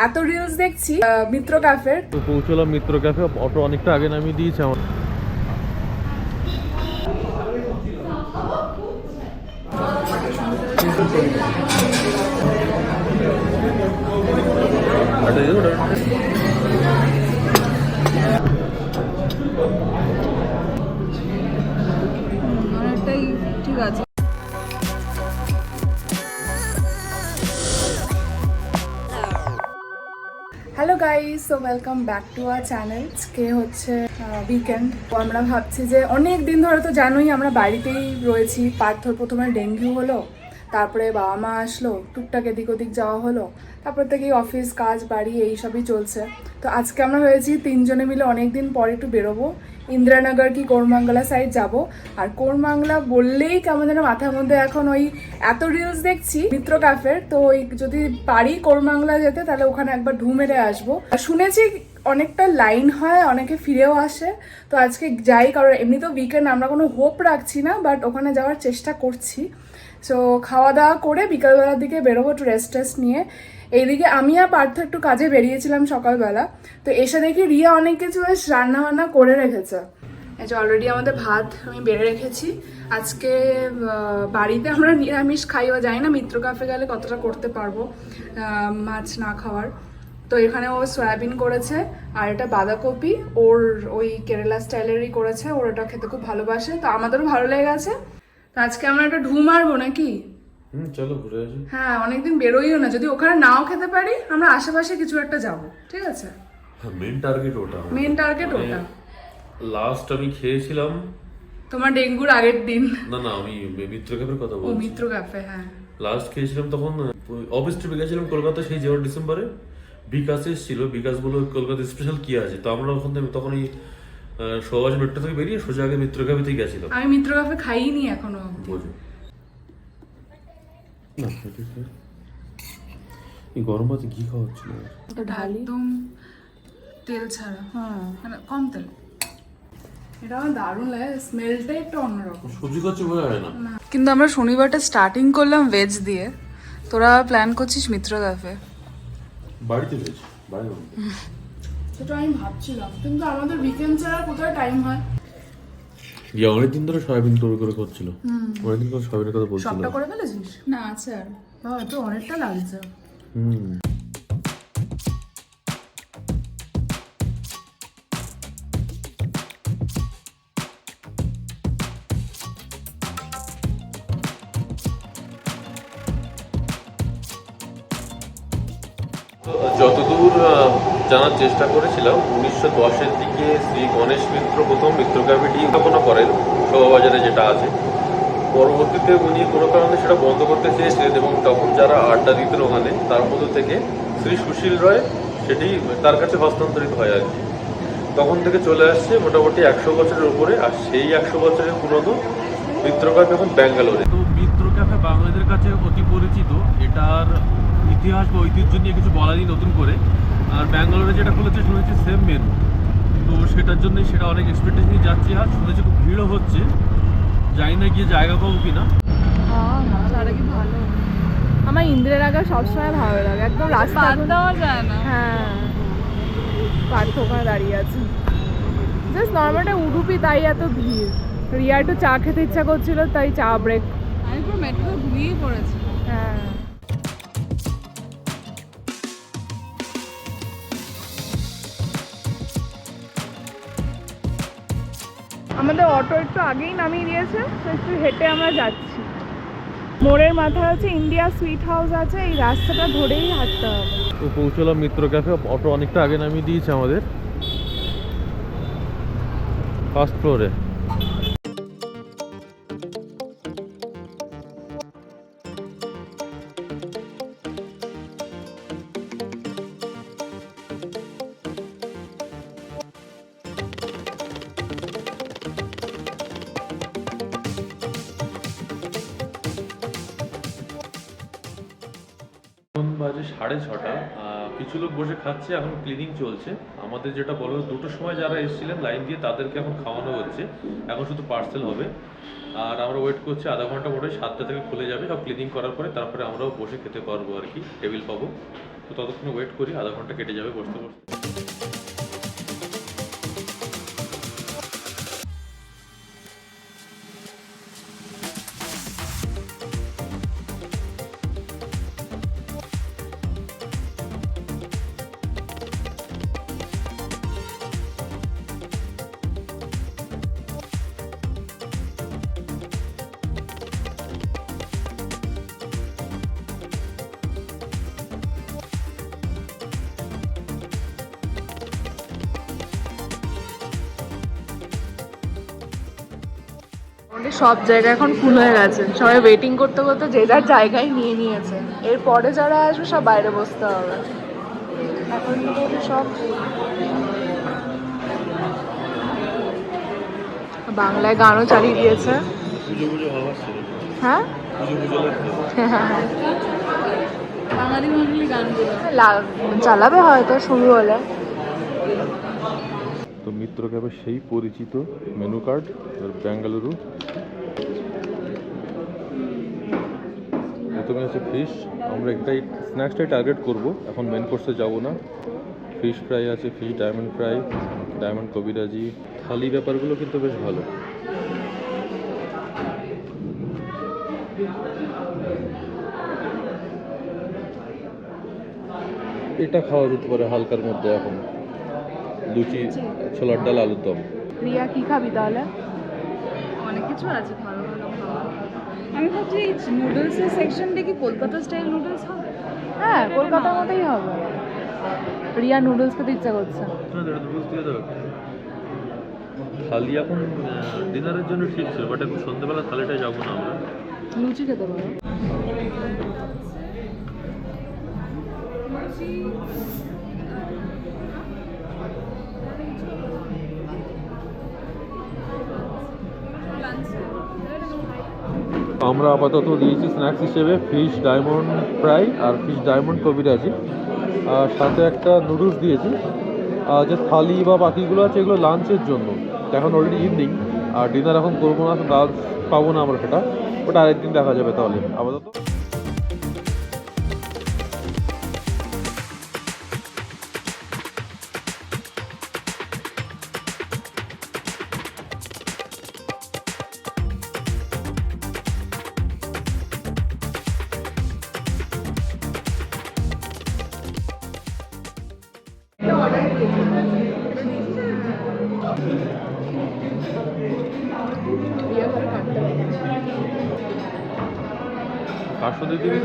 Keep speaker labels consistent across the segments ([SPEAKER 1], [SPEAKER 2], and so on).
[SPEAKER 1] এত রিলস দেখছি মিত্র ক্যাফের
[SPEAKER 2] পৌঁছলাম মিত্র ক্যাফে অটো অনেকটা আগে নামিয়ে দিয়েছে আমার।
[SPEAKER 1] Hello guys so welcome back to our channel কে হচ্ছে উইকেন্ড তো আমরা ভাবছি যে অনেক দিন ধরে তো জানোই আমরা বাড়িতেই রয়েছি। পার্থর প্রথমে ডেঙ্গু হলো, তারপরে বাবা মা আসলো, টুকটাক এদিক ওদিক যাওয়া হলো, তারপর থেকে অফিস কাজ, বাড়ি, এই সবই চলছে। তো আজকে আমরা হয়েছি তিনজনে মিলে অনেক দিন পরে একটু বেরোবো। ইন্দিরানগর কি কোরমাঙ্গলা সাইড যাব? আর কোরমাংলা বললেই কেমন যেন মাথার মধ্যে এখন ওই এত রিলস দেখছি, মিত্র ক্যাফের তো ওই যদি পারি কোরমাংলা যেতে, তাহলে ওখানে একবার ঢু মেরে আসব। শুনেছি অনেকটা লাইন হয়, অনেকে ফিরেও আসে। তো আজকে যাই, কারণ এমনি তো উইকেন্ড আমরা কোনো হোপ রাখছি না বাট ওখানে যাওয়ার চেষ্টা করছি। সো খাওয়া দাওয়া করে বিকালবেলার দিকে বেরোবো একটু রেস্ট টেস্ট নিয়ে। এইদিকে আমি আর পার্থ একটু কাজে বেরিয়েছিলাম সকালবেলা, তো এসে দেখি রিয়া অনেক কিছু বেশ রান্না বান্না করে রেখেছে। এই যে অলরেডি আমাদের ভাত আমি বেড়ে রেখেছি। আজকে বাড়িতে আমরা নিরামিষ খাই বা জানি না মিত্র কাফে গেলে কতটা করতে পারব মাছ না খাওয়ার। তো এখানে ও সয়াবিন করেছে, আর এটা বাঁধাকপি, ওর ওই কেরালা স্টাইলেরই করেছে, ওর ওটা খেতে খুব ভালোবাসে, তো আমাদেরও ভালো লেগে গেছে তো আজকে আমরা একটা ঢু মারবো নাকি?
[SPEAKER 2] হুম চলো ঘুরে আসি।
[SPEAKER 1] হ্যাঁ অনেকদিন বেরোইও না। যদি ওখানে নাও খেতে পারি আমরা আশেপাশে কিছু একটা যাব। ঠিক আছে?
[SPEAKER 2] মেন টার্গেট ওটা।
[SPEAKER 1] মেন টার্গেট ওটা।
[SPEAKER 2] লাস্ট আমি খেয়েছিলাম।
[SPEAKER 1] তোমার ডেঙ্গুর আগের দিন।
[SPEAKER 2] না না আমি মিত্র ক্যাফের কথা বলছি।
[SPEAKER 1] মিত্র ক্যাফে হ্যাঁ।
[SPEAKER 2] লাস্ট খেয়েছিলাম তখন অফিস ট্রিপে গেছিলাম কলকাতা সেই যাওয়ার ডিসেম্বরে। বিকাশ এসেছিল। বিকাশ বলল কলকাতা স্পেশাল কি আছে? তো আমরা ওখান থেকে তখন এই সবাজ মেট্রো থেকে বেরিয়ে সোজা আগে মিত্র ক্যাফেতেই গেছিলাম।
[SPEAKER 1] আমি মিত্র ক্যাফে খাইনি এখনও
[SPEAKER 2] বোঝো? এই গরম ভাতে ঘি খাওয়া হচ্ছিল
[SPEAKER 1] একদম তেল ছাড়া। হ্যাঁ। মানে কম তেল। এটা আমার দারুণ লাগে স্মেলটাই একটু অন্যরকম।
[SPEAKER 2] সবজি খাচ্ছে বোঝা যায় না?
[SPEAKER 1] কিন্তু আমরা শনিবারটা স্টার্টিং করলাম ভেজ দিয়ে। তোরা প্ল্যান করছিস মিত্র ক্যাফে
[SPEAKER 2] বাড়িতে পেয়েছি বাড়ি
[SPEAKER 1] সেটা আমি ভাবছিলাম। কিন্তু আমাদের উইকেন্ড ছাড়া কোথায় টাইম হয়।
[SPEAKER 2] ইয়া অনেকদিন ধরে সয়াবিন তৈরি করে করছিল। অনেকদিন ধরে সয়াবিনের কথা বলছিল।
[SPEAKER 1] সবটা করে ফেলেছিস? না আছে আর। তো অনেকটা লাগছে।
[SPEAKER 2] হুম। জানার চেষ্টা করেছিলাম। উনিশশো দশের দিকে শ্রী গণেশ মিত্র প্রথম মিত্রকাবিটি স্থাপনা করেন শোভাবাজারে যেটা আছে। পরবর্তীতে উনি কোনো কারণে সেটা বন্ধ করতে চেয়েছিলেন এবং তখন যারা আড্ডা দিতেন ওখানে, তার মধ্য থেকে শ্রী সুশীল রায় সেটি তার কাছে হস্তান্তরিত হয় আর কি। তখন থেকে চলে আসছে মোটামুটি একশো বছরের উপরে, আর সেই একশো বছরের পুরনো মিত্র ক্যাফে এখন ব্যাঙ্গালোরে। তো মিত্র ক্যাফে বাঙালিদের কাছে অতি পরিচিত, এটার ইতিহাস বা ঐতিহ্য নিয়ে কিছু বলারই নতুন করে। আর ব্যাঙ্গালোরে যেটা খুলেছে শুনেছি সেম মেনু তো সেটার জন্যই সেটা অনেক এক্সপেকটেশন যাচ্ছি। আর শুনেছি খুব ভিড়ও হচ্ছে। জানি না গিয়ে জায়গা পাবো
[SPEAKER 1] কি ভালো।
[SPEAKER 3] আমার ইন্দ্রের আগে সবসময় ভালো লাগে। একদম রাস্তা
[SPEAKER 1] দেওয়া যায় না।
[SPEAKER 3] হ্যাঁ। পার্থ ওখানে দাঁড়িয়ে আছে। জাস্ট নর্মালটা উডুপি তাই এত ভিড়। রিয়া একটু চা খেতে ইচ্ছা করছিল তাই চা ব্রেক
[SPEAKER 1] আমি পুরো মেট্রো ঘুমিয়েই পড়েছি।
[SPEAKER 3] হ্যাঁ। আমাদের অটো একটু আগেই নামিয়ে দিয়েছে, তো একটু হেঁটে আমরা যাচ্ছি। মোড়ের মাথায় আছে ইন্ডিয়া সুইট হাউস আছে, এই রাস্তাটা ধরেই হাঁটতে হবে।
[SPEAKER 2] তো পৌঁছলাম মিত্র ক্যাফে, অটো অনেকটা আগে নামিয়ে দিয়েছে আমাদের। ফার্স্ট ফ্লোরে। বাজে সাড়ে ছটা। কিছু লোক বসে খাচ্ছে, এখন ক্লিনিং চলছে। আমাদের যেটা বলো দুটোর সময় যারা এসেছিলেন লাইন দিয়ে, তাদেরকে এখন খাওয়ানো হচ্ছে। এখন শুধু পার্সেল হবে। আর আমরা ওয়েট করছি আধা ঘণ্টা পরে সাতটা থেকে খুলে যাবে। সব ক্লিনিং করার পরে তারপরে আমরাও বসে খেতে পারব আর কি টেবিল পাবো। তো ততক্ষণে ওয়েট করি, আধা ঘণ্টা কেটে যাবে, বসতে বসতে।
[SPEAKER 1] মোটামুটি সব জায়গা এখন ফুল হয়ে গেছে। সবাই ওয়েটিং করতে করতে যে যার জায়গায় নিয়ে নিয়েছে। এরপরে যারা আসবে সব বাইরে বসতে হবে। এখন সব বাংলায় গানও চালিয়ে দিয়েছে। হ্যাঁ? বাঙালি বাঙালি গানগুলো। চালাবে হয়তো শুরু হলে।
[SPEAKER 2] তো মিত্র ক্যাবের সেই পরিচিত মেনু কার্ড বেঙ্গালুরু প্রথমে আছে ফিশ আমরা একটাই স্ন্যাক্সটাই টার্গেট করব। এখন মেন কোর্সে যাব না। ফিশ ফ্রাই আছে fish diamond fry diamond kabiraji. Thali ব্যাপারগুলো কিন্তু বেশ ভালো। এটা খাওয়া যেতে পারে হালকার মধ্যে এখন। লুচি ছোলার ডাল আলুর দম।
[SPEAKER 1] রিয়া কি খাবি তাহলে?
[SPEAKER 3] অনেক কিছু আছে আমি ভাবছি এই নুডলসের সেকশনটা কি কলকাতা স্টাইল নুডলস হবে।
[SPEAKER 1] হ্যাঁ কলকাতার মতোই হবে। রিয়া নুডলস খেতে ইচ্ছা করছে।
[SPEAKER 2] থালি এখন ডিনারের জন্য ঠিক ছিল বাট এখন সন্ধ্যেবেলা থালিটা যাব না আমরা।
[SPEAKER 1] লুচি খেতে পারো।
[SPEAKER 2] আমরা আপাতত দিয়েছি স্ন্যাক্স হিসেবে ফিশ ডায়মন্ড ফ্রাই আর ফিশ ডায়মন্ড কবিরাজি। আর সাথে একটা নুডলস দিয়েছি। আর যে থালি বা বাকিগুলো আছে, এগুলো লাঞ্চের জন্য। এখন অলরেডি ইভিনিং আর ডিনার এখন করব না লাঞ্চ পাবো না আমরা সেটা। ওটা আরেকদিন দেখা যাবে তাহলে। আপাতত পাঁচশো দিয়ে দিবি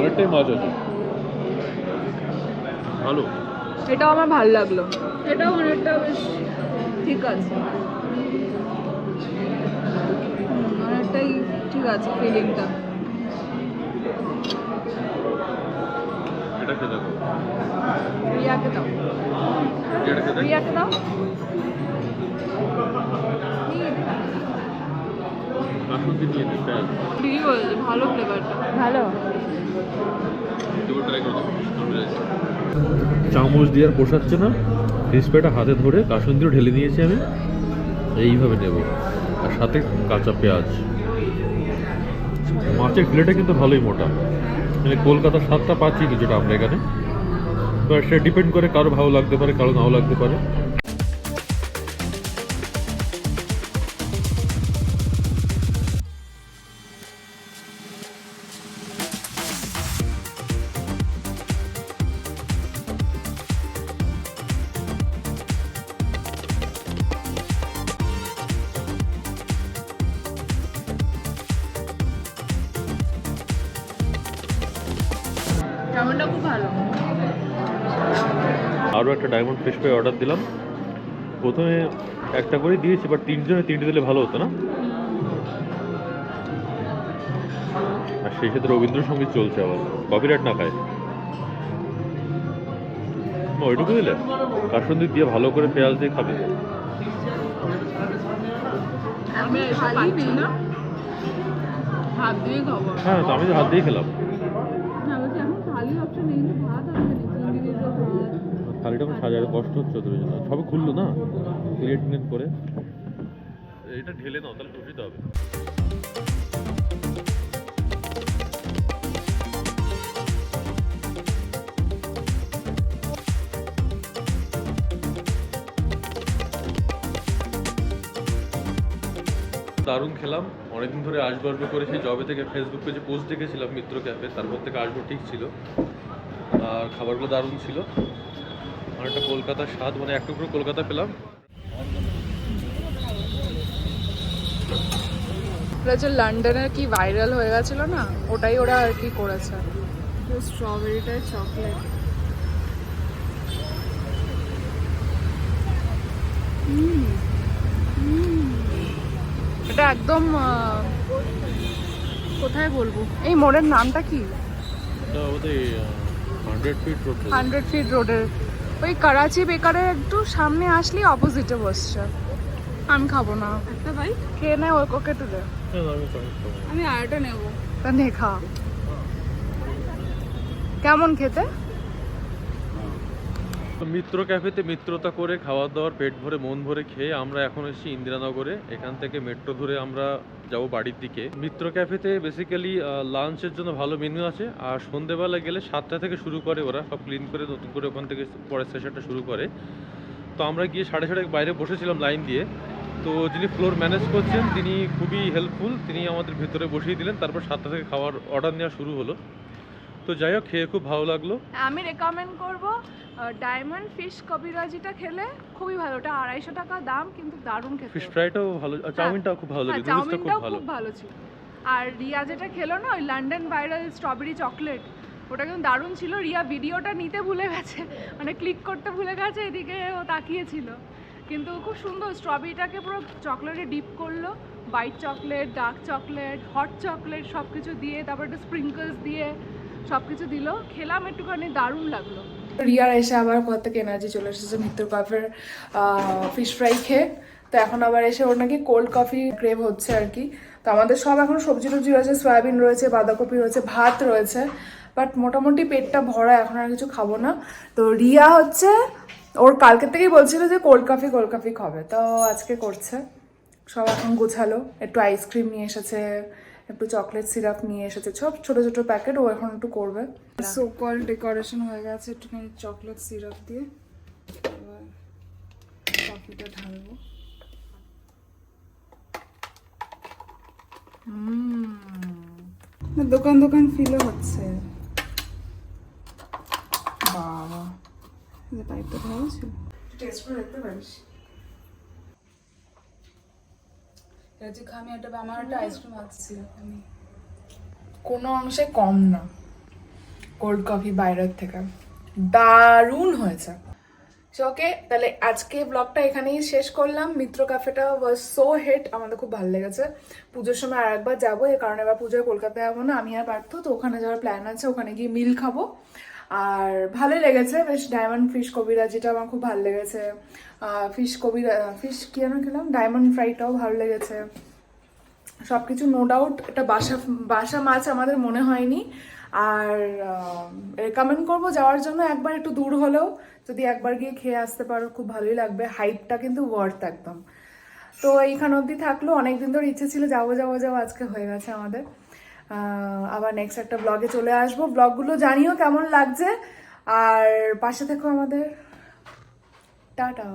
[SPEAKER 2] অনেকটাই মাছ আছে ভালো
[SPEAKER 1] এটাও আমার ভালো লাগল।
[SPEAKER 3] এটাও অনেকটা বেশ ঠিক আছে। অনেকটাই ঠিক আছে ফিলিংটা
[SPEAKER 2] এটা খেতে দেখো
[SPEAKER 1] রিয়াকে দাও। রিয়াকে দাও।
[SPEAKER 2] নিয়ে
[SPEAKER 3] ঠিকই বলেছে ভালো ফ্লেভারটা
[SPEAKER 1] ভালো।
[SPEAKER 2] চামচ দিয়ে আর পোষাচ্ছে না। ফ্রাইটা হাতে ধরে কাসুন্দিও ঢেলে নিয়েছি আমি। এইভাবে নেব। আর সাথে কাঁচা পেঁয়াজ। মাছের ফিলেটা কিন্তু ভালোই মোটা। মানে কলকাতার স্বাদটা পাচ্ছি কিছুটা আমরা এখানে। তো সেটা ডিপেন্ড করে কারও ভালো লাগতে পারে কারও নাও লাগতে পারে। আরও একটা ডায়মন্ড ফিশ ফ্রাই অর্ডার দিলাম। প্রথমে একটা করে দিয়েছি বাট তিনজনে তিনটে দিলে ভালো হতো না। আর সেই সাথে রবীন্দ্রসঙ্গীত চলছে আবার। কপিরাইট না খায়। ওইটুকু দিলে? কাসুন্দি দিয়ে ভালো করে পেঁয়াজ দিয়ে খাবে? হ্যাঁ তো আমি তো হাত দিয়ে খেলাম
[SPEAKER 3] না বলছি এখন থালি অপশন নেই কিন্তু ভাত আছে ইন্ডিভিজুয়াল ভাত
[SPEAKER 2] সাজাতে কষ্ট হচ্ছে ওদের জন্য। সবে খুললো না? প্লেট প্লেট করে। এটা ঢেলে নাও, তাহলে সুবিধা হবে। দারুণ খেলাম। অনেকদিন ধরে আসব আসব করে সেই জবে থেকে ফেসবুক পেজে পোস্ট দেখেছিলাম মিত্র ক্যাফে তারপর থেকে আসব ঠিক ছিল। আর খাবারগুলো দারুণ ছিল। অনেকটা কলকাতার স্বাদ মানে এক টুকরো কলকাতা পেলাম।
[SPEAKER 1] ওটা যে লন্ডনের কি ভাইরাল হয়ে গেছিল না ওটাই ওরা আর কি করেছে। স্ট্রবেরিটাই চকলেট এটা একদম কোথায় বলব? এই মোড়ের নামটা কি?
[SPEAKER 2] Hundred feet road
[SPEAKER 1] hundred feet রোডের ওই করাচি বেকারের একটু সামনে আসলেই অপোজিটে বসছে। আমি খাব না।
[SPEAKER 3] একটা ভাই
[SPEAKER 1] খেয়ে নেয় ওই ওকে একটু দে।
[SPEAKER 3] আমি আরেকটা নেব।
[SPEAKER 1] তা নে খা। কেমন খেতে?
[SPEAKER 2] মিত্র ক্যাফেতে মিত্রতা করে খাওয়া দাওয়ার পেট ভরে মন ভরে খেয়ে আমরা এখন এসেছি ইন্দিরানগরে। এখান থেকে মেট্রো ধরে আমরা যাব বাড়ির দিকে। মিত্র ক্যাফেতে বেসিক্যালি লাঞ্চের জন্য ভালো মেনু আছে। আর সন্ধেবেলা গেলে সাতটা থেকে শুরু করে ওরা। সব ক্লিন করে নতুন করে ওখান থেকে পরের সেশনটা শুরু করে। তো আমরা গিয়ে সাড়ে সাড়ে বাইরে বসেছিলাম লাইন দিয়ে। তো যিনি ফ্লোর ম্যানেজ করছেন, তিনি খুবই হেল্পফুল তিনি আমাদের ভেতরে বসিয়ে দিলেন। তারপর সাতটা থেকে খাওয়ার অর্ডার নেওয়া শুরু হলো। তো যাই হোক, খেয়ে খুব ভালো লাগল।
[SPEAKER 1] আমি রেকমেন্ড করব ডায়মন্ড ফিশ কবিরাজিটা খেলে খুবই ভালো। ওটা আড়াইশো টাকা দাম কিন্তু দারুণ খেতে
[SPEAKER 2] ফিশ ফ্রাইটাও ভালো আর চাউমিনটাও খুব ভালো
[SPEAKER 1] হ্যাঁ,
[SPEAKER 2] লাগে খুব
[SPEAKER 1] চাউমিনটাও খুব ভালো ছিল। আর রিয়া যেটা খেলো না ওই লন্ডন ভাইরাল স্ট্রবেরি চকলেট ওটা কিন্তু দারুণ ছিল। রিয়া ভিডিওটা নিতে ভুলে গেছে মানে ক্লিক করতে ভুলে গেছে এদিকে ও তাকিয়েছিল। কিন্তু খুব সুন্দর স্ট্রবেরিটাকে পুরো চকলেটে ডিপ করল। White chocolate dark chocolate hot chocolate সব কিছু দিয়ে তারপর একটু স্প্রিঙ্কলস দিয়ে সব কিছু দিল। খেলাম একটুখানি দারুণ লাগল। রিয়ার এসে আবার কোথা থেকে এনার্জি চলে এসেছে মিত্র কফের ফিশ ফ্রাই খেয়ে। তো এখন আবার এসে ওর নাকি কোল্ড কফি ক্রেভ হচ্ছে আর কি। তো আমাদের সব এখন সবজি টবজি রয়েছে সয়াবিন রয়েছে, বাঁধাকপি রয়েছে, ভাত রয়েছে। বাট মোটামুটি পেটটা ভরা, এখন আর কিছু খাব না। তো রিয়া হচ্ছে, ওর কালকে থেকেই বলছিল যে কোল্ড কফি কোল্ড কফি খাবে। তো আজকে করছে। সব এখন গোছালো, একটু আইসক্রিম নিয়ে এসেছে। একটু চকলেট সিরাপ নিয়ে এসেছে। সব ছোট ছোট প্যাকেট ও এখন একটু করবে। সো কল ডেকোরেশন হয়ে গেছে একটুখানি চকলেট সিরাপ দিয়ে। এবার কফিটা ঢালবো। দোকান দোকান ফিলও হচ্ছে। বাবা পাইপটা ভালো ছিল টেস্ট করে দেখতে পারিস? রাজি খামি একটা আমার একটা আইসক্রিম আসছিল আমি। কোনো অংশে কম না কোল্ড কফি বাইরের থেকে। দারুণ হয়েছে। ওকে তাহলে আজকে ব্লগটা এখানেই শেষ করলাম। মিত্র ক্যাফেটা ওয়াজ সো হেড আমাদের খুব ভালো লেগেছে। পুজোর সময় আর একবার যাব এই কারণে এবার পুজোয় কলকাতায় যাব না আমি আর পারতো তো ওখানে যাওয়ার প্ল্যান আছে ওখানে গিয়ে মিল খাব। আর ভালোই লেগেছে, বেশ ডায়মন্ড ফিশ কবিরা, যেটা আমার খুব ভালো লেগেছে। ফিশ কবিরা ফিশ কি যেন খেলাম? ডায়মন্ড ফ্রাইটাও ভালো লেগেছে। সব কিছু নো ডাউট এটা বাসা বাসা মাছ আমাদের মনে হয়নি। আর রেকমেন্ড করব যাওয়ার জন্য একবার একটু দূর হলেও। যদি একবার গিয়ে খেয়ে আসতে পারো, খুব ভালোই লাগবে। হাইপটা কিন্তু ওয়ার্থ একদম। তো এইখান অবধি থাকল। অনেকদিন ধরে ইচ্ছে ছিল যাব যাব যাব, আজকে হয়ে গেছে আমাদের। আবার নেক্সট একটা ব্লগে চলে আসব। ব্লগগুলো জানিও কেমন লাগছে। আর পাশে থেকো আমাদের। টাটা।